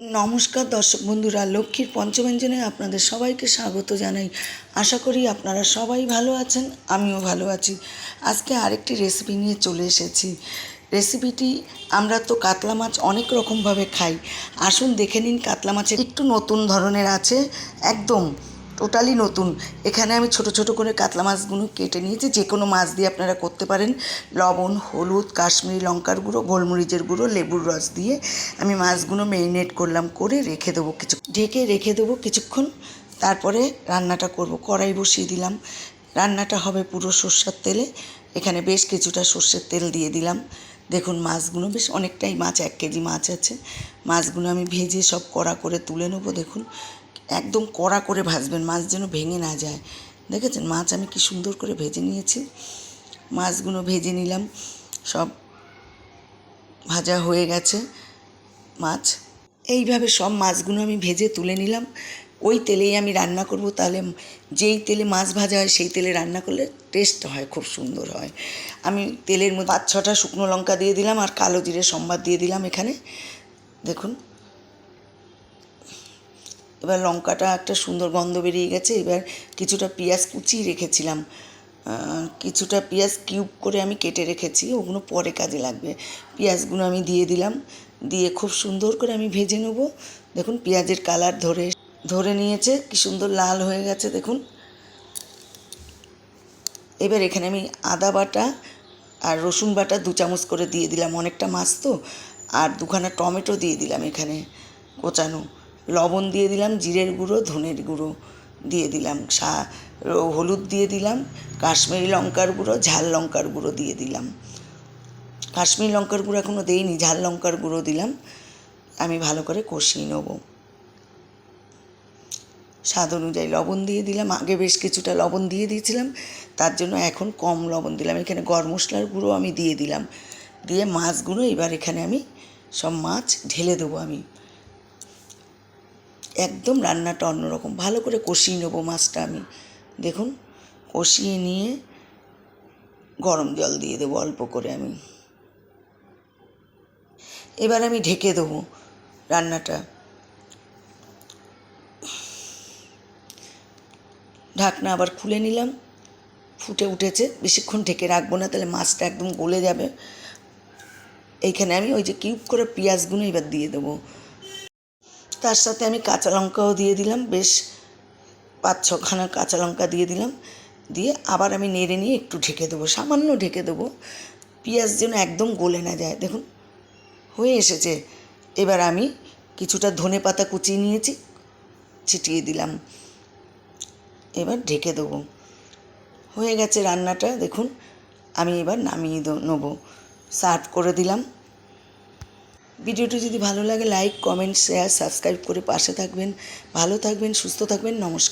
নমস্কার দর্শক বন্ধুরা, লক্ষ্মীর পঞ্চব্যঞ্জনে আপনাদের সবাইকে স্বাগত জানাই। আশা করি আপনারা সবাই ভালো আছেন, আমিও ভালো আছি। আজকে আরেকটি রেসিপি নিয়ে চলে এসেছি। রেসিপিটি আমরা তো কাতলা মাছ অনেক রকমভাবে খাই। আসুন দেখে নিন কাতলা মাছের একটু নতুন ধরনের আছে, একদম টোটালি নতুন। এখানে আমি ছোট ছোট করে কাতলা মাছগুলো কেটে নিয়েছি। যে কোনো মাছ দিয়ে আপনারা করতে পারেন। লবণ, হলুদ, কাশ্মীরি লঙ্কার গুঁড়ো, গোলমরিচের গুঁড়ো, লেবুর রস দিয়ে আমি মাছগুলো মেরিনেট করলাম করে রেখে দেবো কিছু ঢেকে রেখে দেবো কিছুক্ষণ। তারপরে রান্নাটা করব। কড়াই বসিয়ে দিলাম। রান্নাটা হবে পুরো সর্ষের তেলে। এখানে বেশ কিছুটা সর্ষের তেল দিয়ে দিলাম। দেখুন মাছগুলো বেশ অনেকটাই মাছ, এক কেজি মাছ আছে। মাছগুলো আমি ভেজে সব কড়া করে তুলে নেব। দেখুন একদম কড়া করে ভাজবেন, মাছ যেন ভেঙে না যায়। দেখেছেন? মাছ আমি কি সুন্দর করে ভেজে নিয়েছি। মাছগুলো ভেজে নিলাম। সব ভাজা হয়ে গেছে মাছ। এইভাবে সব মাছগুলো আমি ভেজে তুলে নিলাম। ওই তেলেই আমি রান্না করব। তাহলে যেই তেলে মাছ ভাজা হয়, সেই তেলে রান্না করলে টেস্ট হয়, খুব সুন্দর হয়। আমি তেলের মধ্যে পাঁচ ছটা শুকনো লঙ্কা দিয়ে দিলাম আর কালো জিরে সম্বাদ দিয়ে দিলাম এখানে। দেখুন। এবার লঙ্কাটা একটা সুন্দর গন্ধ বেরিয়ে গেছে, এবার কিছুটা পেঁয়াজ কুচিয়ে রেখেছিলাম। কিছুটা পেঁয়াজ কিউব করে আমি কেটে রেখেছি, ওগুলো পরে কাজে লাগবে। পেঁয়াজগুলো আমি দিয়ে দিলাম, দিয়ে খুব সুন্দর করে আমি ভেজে নেব। দেখুন পেঁয়াজের কালার ধরে ধরে নিয়েছে, কি সুন্দর লাল হয়ে গেছে, দেখুন। এবার এখানে আমি আদা বাটা আর রসুন বাটা দু চামচ করে দিয়ে দিলাম, অনেকটা মাছ তো, আর দুখানা টমেটো দিয়ে দিলাম এখানে কোচানো। লবণ দিয়ে দিলাম, জিরের গুঁড়ো, ধনের গুঁড়ো দিয়ে দিলাম, সা, হলুদ দিয়ে দিলাম, কাশ্মীরি লঙ্কার গুঁড়ো, ঝাল লঙ্কার গুঁড়ো দিয়ে দিলাম। কাশ্মীরি লঙ্কার গুঁড়ো এখনও দেইনি, ঝাল লঙ্কার গুঁড়ো দিলাম। আমি ভালো করে কষিয়ে নেব। স্বাদ অনুযায়ী লবণ দিয়ে দিলাম। আগে বেশ কিছুটা লবণ দিয়ে দিয়েছিলাম, তার জন্য এখন কম লবণ দিলাম। এখানে গরম মশলার গুঁড়ো আমি দিয়ে দিলাম। দিয়ে মাছগুলো এবার এখানে আমি সব মাছ ঢেলে দেবো আমি। একদম রান্নাটা অন্যরকম। ভালো করে কষিয়ে নেব মাছটা আমি। দেখুন, কষিয়ে নিয়ে গরম জল দিয়ে দেবো অল্প করে আমি। এবার আমি ঢেকে দেবো রান্নাটা। ঢাকনা আবার খুলে নিলাম। ফুটে উঠেছে। বেশিক্ষণ ঢেকে রাখব না, তাহলে মাছটা একদম গলে যাবে। এইখানে আমি ওই যে কিউব করে পেঁয়াজগুলো এবার দিয়ে দেবো। তার সাথে আমি কাঁচা লঙ্কাও দিয়ে দিলাম, বেশ পাঁচ ছখানা কাঁচা লঙ্কা দিয়ে দিলাম। দিয়ে আবার আমি নেড়ে নিয়ে একটু ঢেকে দেবো, সামান্য ঢেকে দেবো। পেঁয়াজ যেন একদম গলে না যায়, দেখুন, হয়ে এসেছে। এবার আমি কিছুটা ধনে পাতা কুচিয়ে নিয়েছি, ছিটিয়ে দিলাম। এবার ঢেকে দেবো। হয়ে গেছে রান্নাটা, দেখুন, আমি এবার নামিয়ে নেব। সার্ভ করে দিলাম। ভিডিওটি যদি ভালো লাগে লাইক কমেন্ট শেয়ার সাবস্ক্রাইব করে পাশে থাকবেন। ভালো থাকবেন, সুস্থ থাকবেন, নমস্কার।